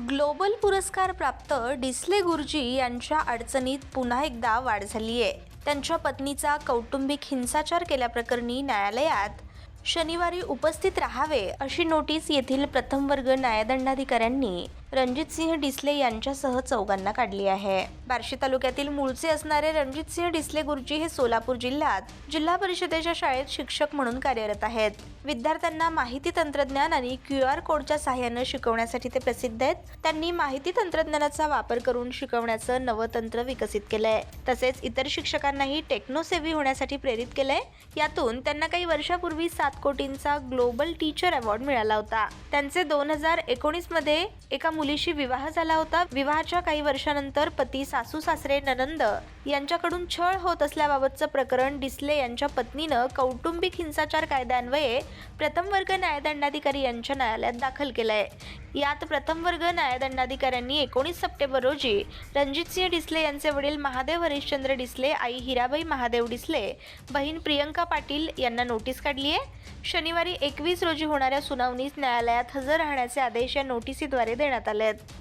Global पुरस्कार प्राप्त डिस्ले गुरुजी यांच्या अडचणीत पुन्हा एकदा वाढ झाली आहे. त्यांच्या पत्नीचा कौटुंबिक हिंसाचार केल्याप्रकरणी न्यायालयात शनिवारी उपस्थित राहावे अशी नोटीस येथील प्रथम वर्ग न्यायदंडाधिकाऱ्यांनी रणजितसिंह डिसले यांच्यासह चौघांना काढली आहे. बार्शी तालुक्यातील मूळचे असणारे रणजितसिंह डिसले गुरुजी हे सोलापूर जिल्ह्यात जिल्हा परिषदेच्या शाळेत शिक्षक म्हणून कार्यरत आहेत. विद्यार्थ्यांना माहिती तंत्रज्ञान आणि क्यू आर कोडच्या सहाय्यानं शिकवण्यासाठी ते प्रसिद्ध आहेत. त्यांनी माहिती तंत्रज्ञानाचा वापर करून शिकवण्याचं नवं तंत्र विकसित केलंय. तसेच इतर शिक्षकांनाही टेक्नोसेव्ही होण्यासाठी प्रेरित केलंय. यातून त्यांना काही वर्षापूर्वी सात कोटींचा ग्लोबल टीचर अवॉर्ड मिळाला होता. त्यांचे दोन हजार एकोणीसमध्ये एका मुलीशी विवाह झाला होता. विवाहाच्या काही वर्षानंतर पती सासू सासरे ननंद यांच्याकडून छळ होत असल्याबाबतचं प्रकरण डिसले यांच्या पत्नीनं कौटुंबिक हिंसाचार कायद्यान्वये प्रथम वर्ग न्यायदंडाधिकारी यांच्या न्यायालयात दाखल केलंय. यात प्रथम वर्ग न्यायदंडाधिकाऱ्यांनी एकोणीस सप्टेंबर रोजी रणजितसिंह डिसले यांचे वडील महादेव हरिश्चंद्र डिसले आई हिराबाई महादेव डिसले बहीण प्रियंका पाटील यांना नोटीस काढली आहे. शनिवारी एकवीस रोजी होणाऱ्या सुनावणीस न्यायालयात हजर राहण्याचे आदेश या नोटिसीद्वारे देण्यात आले आहेत.